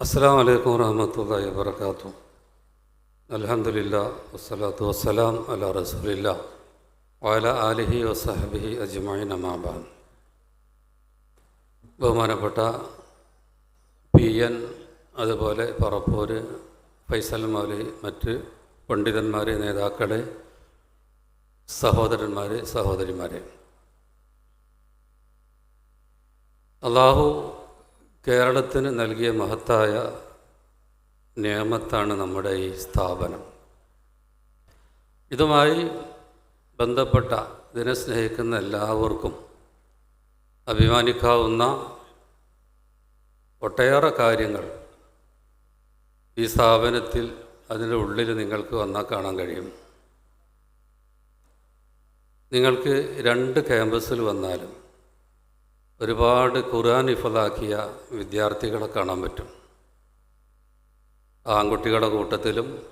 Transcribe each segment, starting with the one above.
അസ്സാം വലൈക്കും വാഹമത്തല്ലാ വാബർക്കാത്തു അലഹമില്ല വസ്സലാത്തു വസ്സലാം അല റസൂലില്ല വല ആലിഹി വസഹബിഹി അജ്മായി നമാബാൻ ബഹുമാനപ്പെട്ട പി എൻ അതുപോലെ പറപ്പൂർ ഫൈസൽ മൗലി മറ്റ് പണ്ഡിതന്മാർ നേതാക്കളെ സഹോദരന്മാർ സഹോദരിമാരെ. അള്ളാഹു കേരളത്തിന് നൽകിയ മഹത്തായ നിയമത്താണ് നമ്മുടെ ഈ സ്ഥാപനം. ഇതുമായി ബന്ധപ്പെട്ട ഇതിനെ സ്നേഹിക്കുന്ന എല്ലാവർക്കും അഭിമാനിക്കാവുന്ന ഒട്ടേറെ കാര്യങ്ങൾ ഈ സ്ഥാപനത്തിൽ അതിന്റെ ഉള്ളിൽ നിങ്ങൾക്ക് വന്നാൽ കാണാൻ കഴിയും. നിങ്ങൾക്ക് രണ്ട് ക്യാമ്പസിൽ വന്നാലും ഒരുപാട് ഖുർആൻ ഇഫലാക്കിയ വിദ്യാർത്ഥികളെ കാണാൻ പറ്റും. ആൺകുട്ടികളുടെ കൂട്ടത്തിലും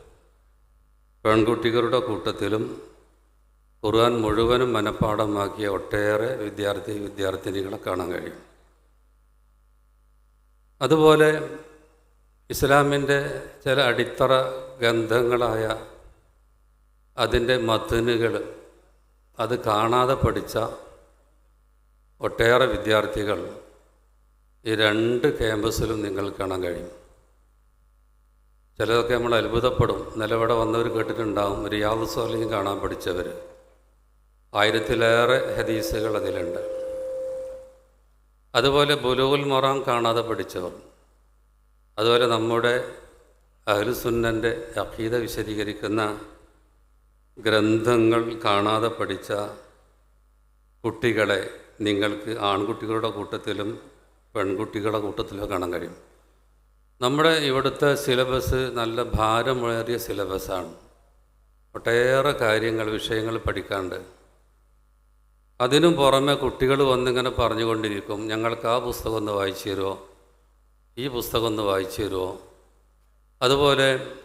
പെൺകുട്ടികളുടെ കൂട്ടത്തിലും ഖുർആൻ മുഴുവനും മനഃപ്പാടമാക്കിയ ഒട്ടേറെ വിദ്യാർത്ഥി വിദ്യാർത്ഥിനികളെ കാണാൻ കഴിയും. അതുപോലെ ഇസ്ലാമിന്റെ ചില അടിത്തറ ഗന്ധങ്ങളായ അതിന്റെ മത്തനുകൾ അത് കാണാതെ പഠിച്ച ഒട്ടേറെ വിദ്യാർത്ഥികൾ ഈ രണ്ട് ക്യാമ്പസിലും നിങ്ങൾ കാണാൻ കഴിയും. ചിലതൊക്കെ നമ്മൾ അത്ഭുതപ്പെടും. നിലവിടെ വന്നവർ കേട്ടിട്ടുണ്ടാവും റിയാദ് സ്വാലിയും കാണാൻ പഠിച്ചവർ ആയിരത്തിലേറെ ഹദീസുകൾ അതിലുണ്ട്. അതുപോലെ ബുലൂൽ മൊറാം കാണാതെ പഠിച്ചവർ. അതുപോലെ നമ്മുടെ അഹ്ലുസുന്നന്റെ അഖീദ വിശദീകരിക്കുന്ന ഗ്രന്ഥങ്ങൾ കാണാതെ പഠിച്ച കുട്ടികളെ നിങ്ങൾക്ക് ആൺകുട്ടികളുടെ കൂട്ടത്തിലും പെൺകുട്ടികളുടെ കൂട്ടത്തിലും കാണാൻ കഴിയും. നമ്മുടെ ഇവിടുത്തെ സിലബസ് നല്ല ഭാരമേറിയ സിലബസാണ് ഒട്ടേറെ കാര്യങ്ങൾ വിഷയങ്ങൾ പഠിക്കാണ്ട്. അതിനും പുറമെ കുട്ടികൾ വന്നിങ്ങനെ പറഞ്ഞുകൊണ്ടിരിക്കും ഞങ്ങൾക്ക് ആ പുസ്തകം ഒന്ന് വായിച്ചു തരുമോ ഈ പുസ്തകം ഒന്ന് വായിച്ചു തരുമോ അതുപോലെ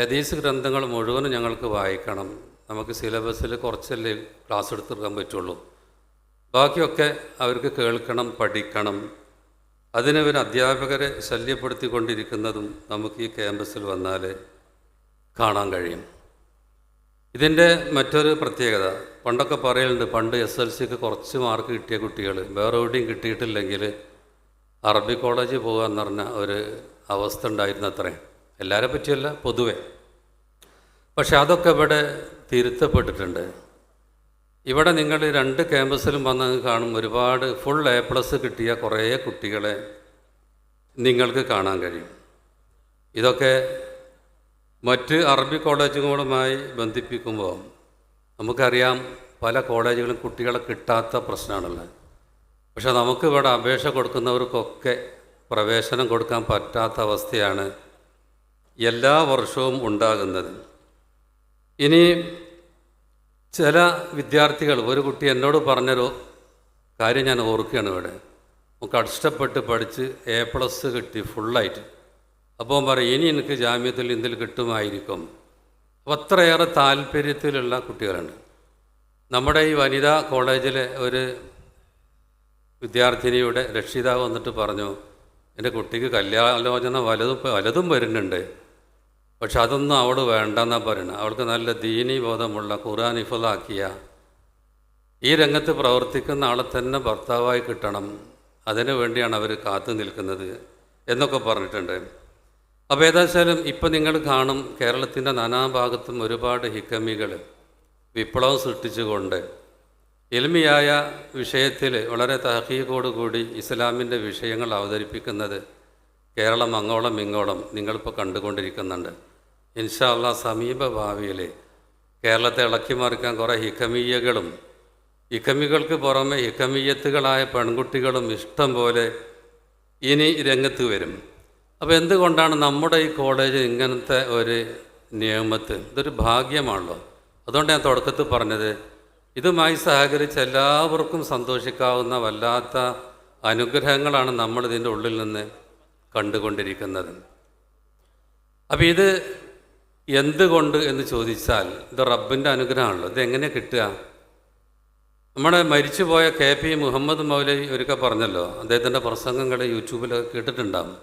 ഹദീസ് ഗ്രന്ഥങ്ങൾ മുഴുവനും ഞങ്ങൾക്ക് വായിക്കണം. നമുക്ക് സിലബസിൽ കുറച്ചല്ലേ ക്ലാസ് എടുത്തെടുക്കാൻ പറ്റുള്ളൂ. ബാക്കിയൊക്കെ അവർക്ക് കേൾക്കണം പഠിക്കണം. അതിനവർ അധ്യാപകരെ ശല്യപ്പെടുത്തിക്കൊണ്ടിരിക്കുന്നതും നമുക്ക് ഈ ക്യാമ്പസിൽ വന്നാൽ കാണാൻ കഴിയും. ഇതിന്റെ മറ്റൊരു പ്രത്യേകത പണ്ടൊക്കെ പറയലുണ്ട് പണ്ട് എസ് എൽ സിക്ക് കുറച്ച് മാർക്ക് കിട്ടിയ കുട്ടികൾ വേറെ എവിടെയും കിട്ടിയിട്ടില്ലെങ്കിൽ അറബി കോളേജിൽ എന്ന് പറഞ്ഞ ഒരു അവസ്ഥ ഉണ്ടായിരുന്നു അത്രേ എല്ലാവരെ പറ്റിയല്ല പൊതുവെ. പക്ഷെ അതൊക്കെ ഇവിടെ തിരുത്തപ്പെട്ടിട്ടുണ്ട്. ഇവിടെ നിങ്ങൾ രണ്ട് ക്യാമ്പസിലും വന്ന് കാണും ഒരുപാട് ഫുൾ എ പ്ലസ് കിട്ടിയ കുറേ കുട്ടികളെ നിങ്ങൾക്ക് കാണാൻ കഴിയും. ഇതൊക്കെ മറ്റ് അറബി കോളേജുകളുമായി ബന്ധിപ്പിക്കുമ്പോൾ നമുക്കറിയാം പല കോളേജുകളും കുട്ടികളെ കിട്ടാത്ത പ്രശ്നമാണുള്ളത് പക്ഷേ നമുക്കിവിടെ അപേക്ഷ കൊടുക്കുന്നവർക്കൊക്കെ പ്രവേശനം കൊടുക്കാൻ പറ്റാത്ത അവസ്ഥയാണ് എല്ലാ വർഷവും ഉണ്ടാകുന്നത്. ഇനി ചില വിദ്യാർത്ഥികൾ ഒരു കുട്ടി എന്നോട് പറഞ്ഞൊരു കാര്യം ഞാൻ ഓർക്കുകയാണ് ഇവിടെ. നമുക്ക് കഷ്ടപ്പെട്ട് പഠിച്ച് എ പ്ലസ് കിട്ടി ഫുള്ളായിട്ട് അപ്പോൾ പറയും ഇനി എനിക്ക് ജാമ്യത്തിൽ ഇന്ത്യയിൽ കിട്ടുമായിരിക്കും. അപ്പോൾ അത്രയേറെ താല്പര്യത്തിലുള്ള കുട്ടികളുണ്ട്. നമ്മുടെ ഈ വനിതാ കോളേജിലെ ഒരു വിദ്യാർത്ഥിനിയുടെ രക്ഷിതാവ് വന്നിട്ട് പറഞ്ഞു എന്റെ കുട്ടിക്ക് കല്യാണാലോചന വലതും വലതും വരുന്നുണ്ട്. പക്ഷെ അതൊന്നും അവൾ വേണ്ടെന്നാണ് പറയുന്നത് അവൾക്ക് നല്ല ദീനി ബോധമുള്ള ഖുർആൻ ഇഫലാക്കിയ ഈ രംഗത്ത് പ്രവർത്തിക്കുന്ന ആളെ തന്നെ ഭർത്താവായി കിട്ടണം. അതിനു വേണ്ടിയാണ് അവർ കാത്തു നിൽക്കുന്നത് എന്നൊക്കെ പറഞ്ഞിട്ടുണ്ട്. അപ്പോൾ ഏതാച്ചാലും ഇപ്പം നിങ്ങൾ കാണും കേരളത്തിന്റെ നാനാഭാഗത്തും ഒരുപാട് ഹിക്കമികൾ വിപ്ലവം സൃഷ്ടിച്ചുകൊണ്ട് എൽമിയായ വിഷയത്തിൽ വളരെ തഹീഖോടുകൂടി ഇസ്ലാമിന്റെ വിഷയങ്ങൾ അവതരിപ്പിക്കുന്നത് കേരളം അങ്ങോളം ഇങ്ങോളം നിങ്ങളിപ്പോൾ കണ്ടുകൊണ്ടിരിക്കുന്നുണ്ട്. ഇൻഷാല്ല സമീപ ഭാവിയിൽ കേരളത്തെ ഇളക്കി മറിക്കാൻ കുറേ ഹിക്കമീയകളും ഹിക്കമികൾക്ക് പുറമെ ഹിക്കമീയത്തുകളായ പെൺകുട്ടികളും ഇഷ്ടം പോലെ ഇനി രംഗത്ത് വരും. അപ്പോൾ എന്തുകൊണ്ടാണ് നമ്മുടെ ഈ കോളേജ് ഇങ്ങനത്തെ ഒരു നിയമത്ത്? ഇതൊരു ഭാഗ്യമാണല്ലോ. അതുകൊണ്ട് ഞാൻ തുടക്കത്തിൽ പറഞ്ഞത് ഇതുമായി സഹകരിച്ച് എല്ലാവർക്കും സന്തോഷിക്കാവുന്ന വല്ലാത്ത അനുഗ്രഹങ്ങളാണ് നമ്മളിതിന്റെ ഉള്ളിൽ നിന്ന് കണ്ടുകൊണ്ടിരിക്കുന്നത്. അപ്പോൾ ഇത് എന്തുകൊണ്ട് എന്ന് ചോദിച്ചാൽ ഇത് റബ്ബിന്റെ അനുഗ്രഹമാണല്ലോ. ഇത് എങ്ങനെ കിട്ടുക? നമ്മുടെ മരിച്ചുപോയ കെ പി മുഹമ്മദ് മൗലവി ഒരിക്കൽ പറഞ്ഞല്ലോ അദ്ദേഹത്തിന്റെ പ്രസംഗങ്ങൾ യൂട്യൂബിൽ കേട്ടിട്ടുണ്ടാകും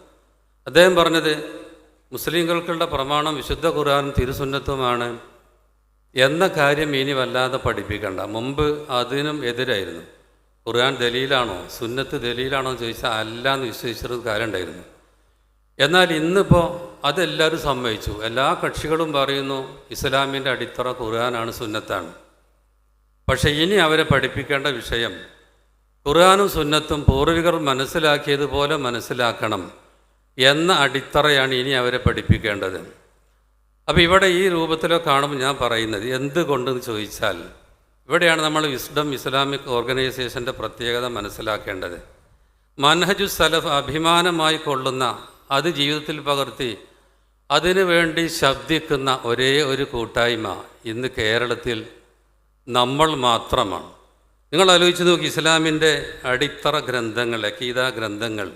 അദ്ദേഹം പറഞ്ഞത് മുസ്ലിങ്ങൾക്കുള്ള പ്രമാണം വിശുദ്ധ ഖുർആാനും തിരുസുന്നത്തുമാണ് എന്ന കാര്യം ഇനി വല്ലാതെ പഠിപ്പിക്കണ്ട. മുമ്പ് അതിനും എതിരായിരുന്നു. ഖുർആൻ ദലീലാണോ? സുന്നത്ത് ദലീലാണോ എന്ന് ചോദിച്ചാൽ അല്ല എന്ന് വിശ്വസിച്ചൊരു കാര്യം ഉണ്ടായിരുന്നു എന്നാൽ ഇന്നിപ്പോൾ അതെല്ലാവരും സമ്മതിച്ചു. എല്ലാ കക്ഷികളും പറയുന്നു ഇസ്ലാമിന്റെ അടിത്തറ ഖുർആനാണ് സുന്നത്താണ്. പക്ഷേ ഇനി അവരെ പഠിപ്പിക്കേണ്ട വിഷയം ഖുർആാനും സുന്നത്തും പൂർവികർ മനസ്സിലാക്കിയതുപോലെ മനസ്സിലാക്കണം എന്ന അടിത്തറയാണ് ഇനി അവരെ പഠിപ്പിക്കേണ്ടത്. അപ്പോൾ ഇവിടെ ഈ രൂപത്തിലോ കാണുമ്പോൾ ഞാൻ പറയുന്നത് എന്തുകൊണ്ടെന്ന് ചോദിച്ചാൽ ഇവിടെയാണ് നമ്മൾ വിസ്ഡം ഇസ്ലാമിക് ഓർഗനൈസേഷന്റെ പ്രത്യേകത മനസ്സിലാക്കേണ്ടത്. മൻഹജു സലഫ് അഭിമാനമായി കൊള്ളുന്ന അത് ജീവിതത്തിൽ പകർത്തി. അതിനു വേണ്ടി ശബ്ദിക്കുന്ന ഒരേ ഒരു കൂട്ടായ്മ ഇന്ന് കേരളത്തിൽ നമ്മൾ മാത്രമാണ്. നിങ്ങൾ ആലോചിച്ച് നോക്കി ഇസ്ലാമിന്റെ അടിത്തറ ഗ്രന്ഥങ്ങൾ അക്കീത ഗ്രന്ഥങ്ങൾ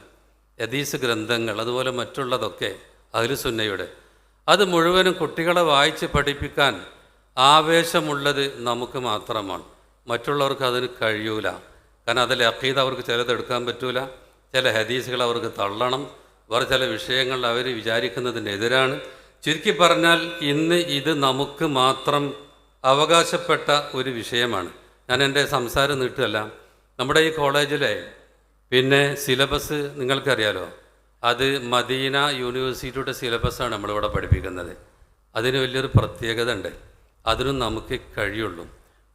യദീസ് ഗ്രന്ഥങ്ങൾ അതുപോലെ മറ്റുള്ളതൊക്കെ അഹ്ലുസുന്നയുടെ അത് മുഴുവനും കുട്ടികളെ വായിച്ച് പഠിപ്പിക്കാൻ ആവേശമുള്ളത് നമുക്ക് മാത്രമാണ്. മറ്റുള്ളവർക്ക് അതിന് കഴിയൂല. കാരണം അതിലെ അക്കീത അവർക്ക് ചിലതെടുക്കാൻ പറ്റൂല. ചില ഹദീസുകൾ അവർക്ക് തള്ളണം. വേറെ ചില വിഷയങ്ങൾ അവർ വിചാരിക്കുന്നതിനെതിരാണ്. ചുരുക്കി പറഞ്ഞാൽ ഇന്ന് ഇത് നമുക്ക് മാത്രം അവകാശപ്പെട്ട ഒരു വിഷയമാണ്. ഞാൻ എന്റെ സംസാരം നീട്ടുകയല്ല. നമ്മുടെ ഈ കോളേജിലെ പിന്നെ സിലബസ് നിങ്ങൾക്കറിയാലോ? അത് മദീന യൂണിവേഴ്സിറ്റിയുടെ സിലബസാണ് നമ്മളിവിടെ പഠിപ്പിക്കുന്നത്. അതിന് വലിയൊരു പ്രത്യേകത ഉണ്ട് അതിനും നമുക്ക് കഴിയുള്ളൂ.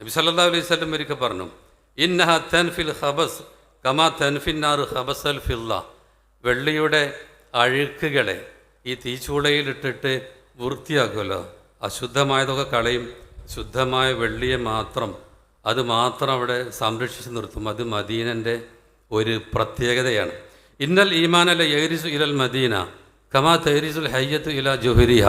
നബി സല്ലല്ലാഹു അലൈഹി വസല്ലം ഒരിക്കൽ പറഞ്ഞു ഇന്നഹ തൻഫിൽ ഹബസ് കമാ തൻഫിന്നാർ ഹബസൽ ഫില്ല. വെള്ളിയുടെ അഴുക്കുകളെ ഈ തീച്ചൂളയിലിട്ടിട്ട് വൃത്തിയാക്കുമല്ലോ. അശുദ്ധമായതൊക്കെ കളയും. ശുദ്ധമായ വെള്ളിയെ മാത്രം. അത് മാത്രം അവിടെ സംരക്ഷിച്ച് നിർത്തും. അത് മദീനന്റെ ഒരു പ്രത്യേകതയാണ്. ഇന്നൽ ഈമാനല്ല ഏരിസു ഇലൽ മദീന. കമാ തേരിസുൽ ഹയ്യത്ത് ഇല ജുഹരിഹ.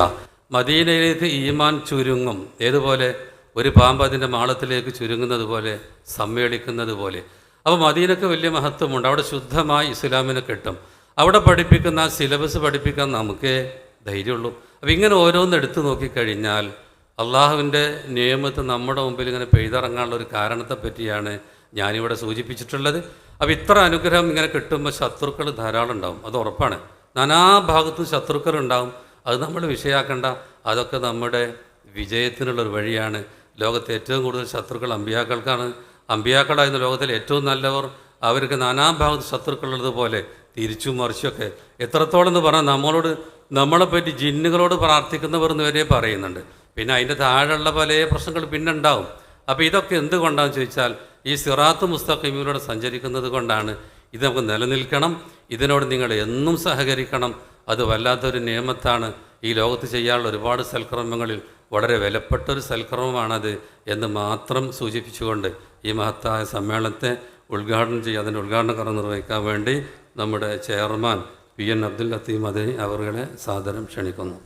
മദീനയിലേക്ക് ഈമാൻ ചുരുങ്ങും. ഏതുപോലെ? ഒരു പാമ്പ് അതിന്റെ മാളത്തിലേക്ക് ചുരുങ്ങുന്നത് പോലെ സമ്മേളിക്കുന്നത് പോലെ. അപ്പോൾ മദീനക്ക് വലിയ മഹത്വമുണ്ട്. അവിടെ ശുദ്ധമായി ഇസ്ലാമിനെ കിട്ടും. അവിടെ പഠിപ്പിക്കുന്ന ആ സിലബസ് പഠിപ്പിക്കാൻ നമുക്ക് ധൈര്യമുള്ളൂ. അപ്പോൾ ഇങ്ങനെ ഓരോന്ന് എടുത്തു നോക്കിക്കഴിഞ്ഞാൽ അള്ളാഹുവിന്റെ നിയമത്തെ നമ്മുടെ മുമ്പിൽ ഇങ്ങനെ പെയ്തിറങ്ങാനുള്ള ഒരു കാരണത്തെ പറ്റിയാണ് ഞാനിവിടെ സൂചിപ്പിച്ചിട്ടുള്ളത്. അപ്പോൾ ഇത്ര അനുഗ്രഹം ഇങ്ങനെ കിട്ടുമ്പോൾ ശത്രുക്കൾ ധാരാളം ഉണ്ടാവും. അത് ഉറപ്പാണ്. നാനാഭാഗത്തും ശത്രുക്കൾ ഉണ്ടാവും. അത് നമ്മൾ വിഷയാക്കേണ്ട. അതൊക്കെ നമ്മുടെ വിജയത്തിനുള്ളൊരു വഴിയാണ്. ലോകത്തെ ഏറ്റവും കൂടുതൽ ശത്രുക്കൾ അമ്പിയാക്കൾക്കാണ്. അമ്പിയാക്കളായിരുന്ന ലോകത്തിലെ ഏറ്റവും നല്ലവർ. അവർക്ക് നാനാഭാഗത്ത് ശത്രുക്കളുള്ളതുപോലെ തിരിച്ചും മറിച്ചൊക്കെ എത്രത്തോളം എന്ന് പറഞ്ഞാൽ നമ്മളോട് നമ്മളെ പറ്റി ജിന്നുകളോട് പ്രാർത്ഥിക്കുന്നവർ വരെ പറയുന്നുണ്ട്. പിന്നെ അതിന്റെ താഴെയുള്ള പല പ്രശ്നങ്ങൾ പിന്നെ ഉണ്ടാവും. അപ്പോൾ ഇതൊക്കെ എന്തുകൊണ്ടാണെന്ന് ചോദിച്ചാൽ ഈ സിറാത്ത് മുസ്തഖീമിലൂടെ സഞ്ചരിക്കുന്നത് കൊണ്ടാണ്. ഇത് നമുക്ക് നിലനിൽക്കണം. ഇതിനോട് നിങ്ങൾ എന്നും സഹകരിക്കണം. അത് വല്ലാത്തൊരു നിയമത്താണ്. ഈ ലോകത്ത് ചെയ്യാനുള്ള ഒരുപാട് സൽക്രമങ്ങളിൽ വളരെ വിലപ്പെട്ടൊരു സൽക്രമമാണത് എന്ന് മാത്രം സൂചിപ്പിച്ചുകൊണ്ട് ഈ മഹത്തായ സമ്മേളനത്തെ ഉദ്ഘാടനം ചെയ്യുക അതിന്റെ ഉദ്ഘാടന കർമ്മം നിർവഹിക്കാൻ വേണ്ടി നമ്മുടെ chairman P N Abdul Latheef Madani അവരുടെ സാദരം ക്ഷണിക്കുന്നു.